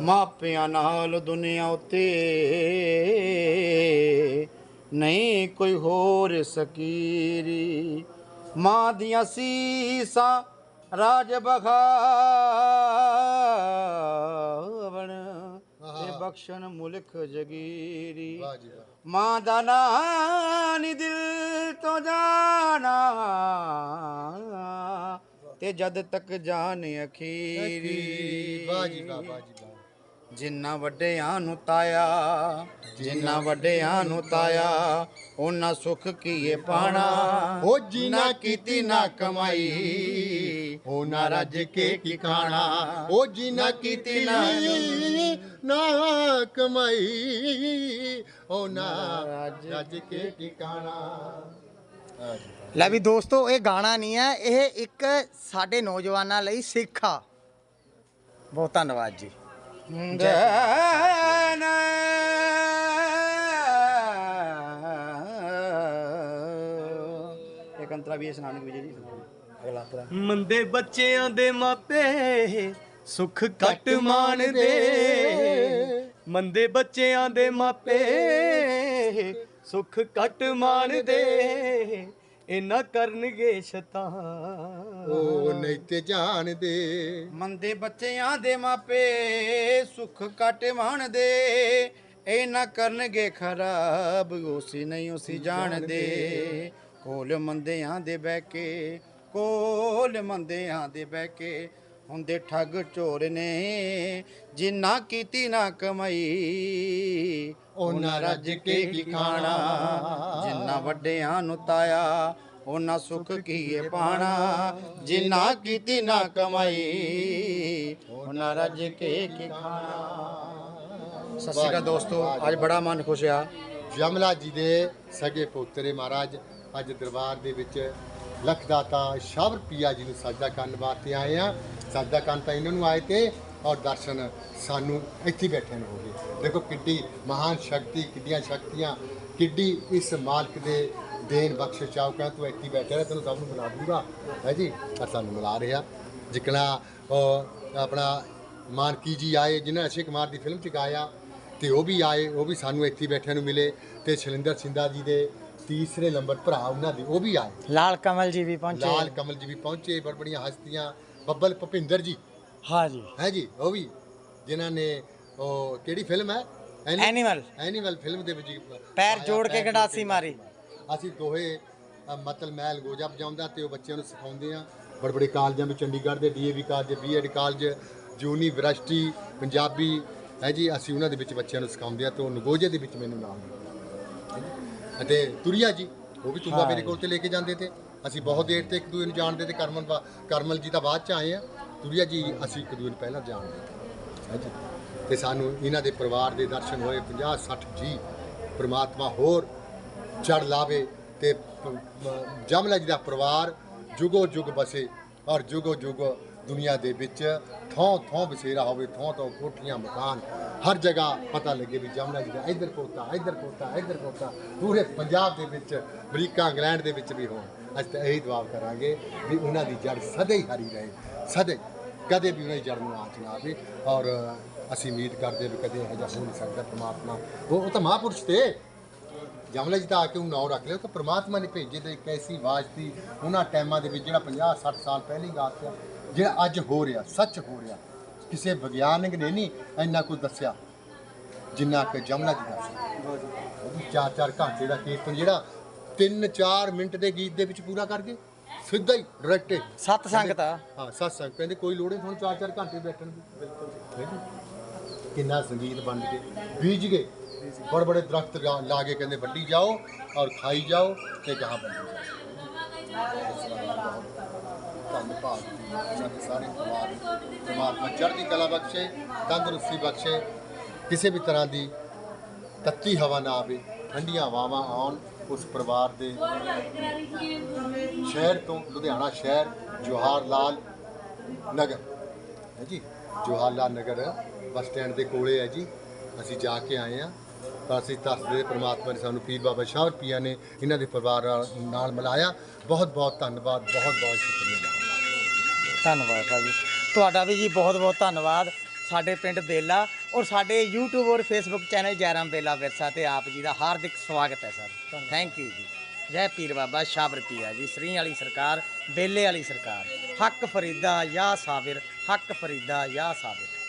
ਮਾਪਿਆਂ ਨਾਲ ਦੁਨੀਆ ਉਤੇ ਨਹੀਂ ਕੋਈ ਹੋਰ ਸਕੀਰੀ। ਮਾਂ ਦੀਆਂ ਸੀਸਾਂ ਰਾਜ ਬਖਾਵਣ ਤੇ ਬਖਸ਼ਣ ਮੁਲਕ ਜਗੀਰੀ। ਮਾਂ ਦਾ ਨਾਂ ਨੀ ਦਿਲ ਤੋਂ ਜਾਣਾ। ਤੇ ਜਦ ਤੱਕ ਜਾਨ ਅਖੀਰੀ। ਵਾਹ ਜੀ ਵਾਹ ਵਾਹ ਜੀ ਜਿੰਨਾ ਵੱਡਿਆਂ ਨੂੰ ਤਾਇਆ ਜਿੰਨਾ ਵੱਡਿਆਂ ਨੂੰ ਤਾਇਆ ਉਹਨਾਂ ਸੁੱਖ ਕੀਏ ਪਾਣਾ। ਉਹ ਜੀ ਨਾ ਕੀਤੀ ਨਾ ਕਮਾਈ। ਉਹ ਨਾ ਰੱਜ ਕੇ ਕੀ ਖਾਣਾ। ਉਹ ਜੀ ਨਾ ਕੀਤੀ ਨਾ ਨਾ ਕਮਾਈ। ਉਹ ਨਾ ਰੱਜ ਕੇ ਕੀ ਖਾਣਾ। ਲੈ ਵੀ ਦੋਸਤੋ ਇਹ ਗਾਣਾ ਨਹੀਂ ਹੈ ਇਹ ਇੱਕ ਸਾਡੇ ਨੌਜਵਾਨਾਂ ਲਈ ਸਿੱਖ ਬਹੁਤ ਧੰਨਵਾਦ ਜੀ। ਜੈਨ ਇੱਕ ਅੰਤਰਾ ਵੀ ਇਸ਼ਨਾਨ ਵਿਜੇ ਜੀ ਅਗਲਾ ਅੰਤਰਾ ਮੰਦੇ ਬੱਚਿਆਂ ਦੇ ਮਾਪੇ ਸੁੱਖ ਘੱਟ ਮਾਣਦੇ। ਮੰਦੇ ਬੱਚਿਆਂ ਦੇ ਮਾਪੇ ਸੁੱਖ ਘੱਟ ਮਾਣਦੇ। ਇਹਨਾਂ ਕਰਨਗੇ ਸ਼ਤਾਂ ਉਹ ਨਹੀਂ ਤੇ ਜਾਣਦੇ ਮੰਦੇ ਬੱਚਿਆਂ ਦੇ ਮਾਪੇ ਸੁੱਖ ਘੱਟ ਮਾਣਦੇ। ਇਹ ਨਾ ਕਰਨਗੇ ਖਰਾਬ ਉਸੀ ਨਹੀਂ ਉਸੀ ਜਾਣਦੇ। ਕੋਲ ਮੰਦਿਆਂ ਦੇ ਬਹਿ ਕੇ ਕੋਲ ਮੰਦਿਆਂ ਦੇ ਬਹਿ ਕੇ ਹੁੰਦੇ ਠੱਗ ਚੋਰ ਨੇ। ਜਿੰਨਾ ਕੀਤੀ ਨਾ ਕਮਾਈ ਉਹਨਾਂ ਰੱਜ ਕੇ ਕੀ ਖਾਣਾ। ਜਿੰਨਾ ਵੱਡਿਆਂ ਨੂੰ ਤਾਇਆ ਉਹਨਾਂ ਸੁੱਖ ਕੀਏ ਪਾਣਾ। ਜਿੰਨਾ ਕੀਤੀ ਨਾ ਕਮਾਈ ਉਹਨਾਂ ਰੱਜ ਕੇ ਕੀ ਖਾਣਾ। ਸਤਿ ਸ਼੍ਰੀ ਅਕਾਲ ਦੋਸਤੋ ਅੱਜ ਬੜਾ ਮਨ ਖੁਸ਼ ਆ। ਜਮਲਾ ਜੀ ਦੇ ਸਗੇ ਪੋਤਰੇ ਮਹਾਰਾਜ ਅੱਜ ਦਰਬਾਰ ਦੇ ਵਿੱਚ ਲਖਦਾਤਾ ਸ਼ਬਰ ਪੀਆ ਜੀ ਨੂੰ ਸਜਦਾ ਕਰਨ ਵਾਸਤੇ ਆਏ ਆ। ਸਜਦਾ ਕਰਨ ਤਾਂ ਇਹਨਾਂ ਨੂੰ ਆਏ ਤੇ ਔਰ ਦਰਸ਼ਨ ਸਾਨੂੰ ਇੱਥੇ ਬੈਠੇ ਨੂੰ ਹੋ ਗਏ। ਦੇਖੋ ਕਿੱਡੀ ਮਹਾਨ ਸ਼ਕਤੀ ਕਿੱਡੀਆਂ ਸ਼ਕਤੀਆਂ ਕਿੱਡੀ ਇਸ ਮਾਲਕ ਦੇ ਦੇਣ ਬਖਸ਼ ਚਾਉਕਾ ਤੂੰ ਇੱਥੇ ਬੈਠਾ ਰਿਹਾ ਤੈਨੂੰ ਸਭ ਨੂੰ ਮਿਲਾ ਦੂੰਗਾ। ਹੈ ਜੀ? ਪਰ ਸਾਨੂੰ ਮਿਲਾ ਰਿਹਾ। ਜਿਕਣਾ ਆਪਣਾ ਮਾਨਕੀ ਜੀ ਆਏ ਜਿਨ੍ਹਾਂ ਅਸ਼ੇ ਕੁਮਾਰ ਦੀ ਫਿਲਮ ਚ ਗਾਇਆ ਤੇ ਉਹ ਵੀ ਆਏ ਉਹ ਵੀ ਸਾਨੂੰ ਇੱਥੇ ਬੈਠਿਆਂ ਨੂੰ ਮਿਲੇ ਤੇ ਸ਼ਲਿੰਦਰ ਸਿੰਧਾ ਜੀ ਦੇ ਤੀਸਰੇ ਨੰਬਰ ਭਰਾ ਉਹਨਾਂ ਦੇ ਉਹ ਵੀ ਆਏ। ਲਾਲ ਕਮਲ ਜੀ ਵੀ ਪਹੁੰਚੇ। ਲਾਲ ਕਮਲ ਜੀ ਵੀ ਪਹੁੰਚੇ ਬੜ ਬੜੀਆਂ ਹਸਤੀਆਂ ਬੱਬਲ ਭਪਿੰਦਰ ਜੀ। ਹਾਂ ਜੀ ਹੈ ਜੀ ਉਹ ਵੀ ਜਿਨ੍ਹਾਂ ਨੇ ਉਹ ਕਿਹੜੀ ਫਿਲਮ ਹੈ? ਐਨੀਮਲ। ਐਨੀਮਲ ਫਿਲਮ ਦੇ ਵਿੱਚ ਪੈਰ ਜੋੜ ਕੇ ਪੈਰ ਗੰਡਾਸੀ ਮਾਰੀ। ਅਸੀਂ ਦੋਹੇ ਅ, ਮਤਲ ਮਹਿਲ ਗੋਜਾ ਵਜਾਉਂਦਾ ਤੇ ਉਹ ਬੱਚਿਆਂ ਨੂੰ ਸਿਖਾਉਂਦੇ ਆ। ਬੜ ਬੜੇ ਕਾਲਜਾਂ ਵਿੱਚ ਚੰਡੀਗੜ੍ਹ ਦੇ DAV college BEd college university Punjabi ਹੈ ਜੀ ਅਸੀਂ ਉਹਨਾਂ ਦੇ ਵਿੱਚ ਬੱਚਿਆਂ ਨੂੰ ਸਿਖਾਉਂਦੇ ਆ ਤੇ ਉਹ ਨਗੋਜੇ ਦੇ ਵਿੱਚ ਮੈਨੂੰ ਨਾਮ ਦਿੱਤਾ ਅਤੇ ਤੁਰੀਆ ਜੀ ਉਹ ਵੀ ਤੁੰਬਾ ਮੇਰੇ ਕੋਲ ਤੇ ਲੈ ਕੇ ਜਾਂਦੇ ਤੇ। ਅਸੀਂ ਬਹੁਤ ਦੇਰ ਤੇ ਇੱਕ ਦੂਜੇ ਨੂੰ ਜਾਣਦੇ ਤੇ ਕਰਮਲ ਬਾ- ਕਰਮਲ ਜੀ ਤਾਂ ਬਾਅਦ ਚ ਆਏ ਆ। ਤੁਰੀਆ ਜੀ, ਅਸੀਂ ਇੱਕ ਦੂਜੇ ਨੂੰ ਪਹਿਲਾਂ ਜਾਣਦੇ ਤੇ ਹੈ ਤੇ ਸਾਨੂੰ ਇਹਨਾਂ ਦੇ ਪਰਿਵਾਰ ਦੇ ਦਰਸ਼ਨ ਹੋਏ 50 60 ਜੀ, ਪ੍ਰਮਾਤਮਾ ਹੋਰ ਚੜ ਲਾਵੇ ਤੇ ਜਮਲਾ ਜੀ ਦਾ ਪਰਿਵਾਰ ਜੁਗੋ ਜੁਗ ਬਸੇ ਔਰ ਜੁਗੋ ਜੁਗ ਦੁਨੀਆ ਦੇ ਵਿੱਚ ਥੋਂ ਥੋਂ ਬਸੇਰਾ ਹੋਵੇ, ਥੋਂ ਥੋਂ ਕੋਠੀਆਂ, ਮਕਾਨ, ਹਰ ਜਗ੍ਹਾ ਪਤਾ ਲੱਗੇ ਵੀ ਜਮਲਾ ਜੀ ਦਾ ਇੱਧਰ ਪੋਤਾ ਇੱਧਰ ਪੋਤਾ ਇੱਧਰ ਪੋਤਾ ਪੂਰੇ ਪੰਜਾਬ ਦੇ ਵਿੱਚ, ਅਮਰੀਕਾ, ਇੰਗਲੈਂਡ ਦੇ ਵਿੱਚ ਵੀ ਹੋਣ। ਅਸੀਂ ਤਾਂ ਇਹੀ ਦੁਆ ਕਰਾਂਗੇ ਵੀ ਉਹਨਾਂ ਦੀ ਜੜ ਸਦਾ ਹੀ ਹਰੀ ਰਹੇ। ਸਦਾ ਕਦੇ ਵੀ ਉਹਨਾਂ ਦੀ ਜੜ ਨੂੰ ਆਂਚ ਨਾ ਆਵੇ ਔਰ ਅਸੀਂ ਉਮੀਦ ਕਰਦੇ ਵੀ ਕਦੇ ਇਹੋ ਜਿਹਾ ਹੋ ਨਹੀਂ ਸਕਦਾ ਪ੍ਰਮਾਤਮਾ। ਉਹ ਉਹ ਤਾਂ ਮਹਾਂਪੁਰਸ਼ ਤੇ। ਜਮਲਾ ਜੀ ਤਾਂ ਆ ਕੇ ਉਹ ਨਾਂ ਰੱਖ ਲਿਆ ਤਾਂ ਪ੍ਰਮਾਤਮਾ ਨੇ ਭੇਜੇ ਤੇ ਇੱਕ ਐਸੀ ਆਵਾਜ਼ ਸੀ ਉਹਨਾਂ ਟਾਈਮਾਂ ਦੇ ਵਿੱਚ ਜਿਹੜਾ 50 60 ਸਾਲ ਪਹਿਲੀ ਗੱਲ ਸੀ, ਜਿਹੜਾ ਅੱਜ ਹੋ ਰਿਹਾ, ਸੱਚ ਹੋ ਰਿਹਾ। ਕਿਸੇ ਵਿਗਿਆਨਕ ਨੇ ਨਹੀਂ ਇੰਨਾ ਕੁਝ ਦੱਸਿਆ, ਜਿੰਨਾ ਕਿ ਜਮਲਾ ਜੀ ਦੱਸਿਆ ਚਾਰ ਚਾਰ ਘੰਟੇ ਦਾ ਕੀਰਤਨ ਜਿਹੜਾ 3-4 ਮਿੰਟ ਦੇ ਗੀਤ ਦੇ ਵਿੱਚ ਪੂਰਾ ਕਰ ਗਏ। ਸਿੱਧਾ ਹੀ ਡਾਇਰੈਕਟ ਸਤ ਸੰਗਤ ਆ। ਹਾਂ ਸੱਤ ਸੰਗ ਕਹਿੰਦੇ ਕੋਈ ਲੋੜ ਨਹੀਂ ਚਾਰ ਚਾਰ ਘੰਟੇ ਬੈਠਣ ਦੀ। ਬਿਲਕੁਲ ਕਿੰਨਾ ਸੰਗੀਤ ਬਣ ਕੇ। ਬੀਜ ਗਏ। ਬੜੇ ਬੜੇ ਦਰਖਤ ਲਾ ਕੇ ਕਹਿੰਦੇ ਵੱਢੀ ਜਾਓ ਔਰ ਖਾਈ ਜਾਓ ਤੇ ਗਾਹ ਬੰਦੀ ਜਾਓ। ਧੰਨਵਾਦ। ਸਾਡੇ ਸਾਰੇ ਪਰਿਵਾਰ ਨੂੰ। ਪਰਮਾਤਮਾ ਚੜ੍ਹਦੀ ਕਲਾ ਬਖਸ਼ੇ ਤੰਦਰੁਸਤੀ ਬਖਸ਼ੇ। ਕਿਸੇ ਵੀ ਤਰ੍ਹਾਂ ਦੀ ਤੱਤੀ ਹਵਾ ਨਾ ਆਵੇ। ਠੰਡੀਆਂ ਹਵਾਵਾਂ ਆਉਣ, ਉਸ ਪਰਿਵਾਰ ਦੇ ਸ਼ਹਿਰ ਤੋਂ ਲੁਧਿਆਣਾ ਸ਼ਹਿਰ ਜਵਾਹਰ ਲਾਲ ਨਗਰ। ਹੈ ਜੀ ਜਵਾਹਰ ਲਾਲ ਨਗਰ ਬੱਸ ਸਟੈਂਡ ਦੇ ਕੋਲੇ ਹੈ ਜੀ। ਅਸੀਂ ਜਾ ਕੇ ਆਏ ਆ ਤਾਂ ਅਸੀਂ ਦੱਸਦੇ ਪ੍ਰਮਾਤਮਾ ਨੇ ਸਾਨੂੰ ਪੀਰ ਬਾਬਾ ਸ਼ਾਹ ਪੀਆ ਨੇ, ਇਹਨਾਂ ਦੇ ਪਰਿਵਾਰ ਨਾਲ ਮਿਲਾਇਆ। ਬਹੁਤ ਬਹੁਤ ਧੰਨਵਾਦ ਬਹੁਤ ਬਹੁਤ ਸ਼ੁਕਰੀਆ। ਧੰਨਵਾਦ ਭਾਜੀ। ਤੁਹਾਡਾ ਵੀ ਜੀ ਬਹੁਤ ਬਹੁਤ ਧੰਨਵਾਦ। ਸਾਡੇ ਪਿੰਡ ਬੇਲਾ ਔਰ ਸਾਡੇ YouTube ਔਰ Facebook ਚੈਨਲ ਜੈਰਾਮ ਬੇਲਾ ਵਿਰਸਾ ਤੇ ਆਪ ਜੀ ਦਾ ਹਾਰਦਿਕ ਸਵਾਗਤ ਹੈ ਸਰ। ਥੈਂਕ ਯੂ ਜੀ। ਜੈ ਪੀਰ ਬਾਬਾ ਸ਼ਾਬਰ ਪੀਆ ਜੀ ਸ੍ਰੀ ਵਾਲੀ ਸਰਕਾਰ ਬੇਲੇ ਵਾਲੀ ਸਰਕਾਰ। ਹੱਕ ਫਰੀਦਾ ਯਾ ਸਾਬਿਰ ਹੱਕ ਫਰੀਦਾ ਯਾ ਸਾਬਿਰ।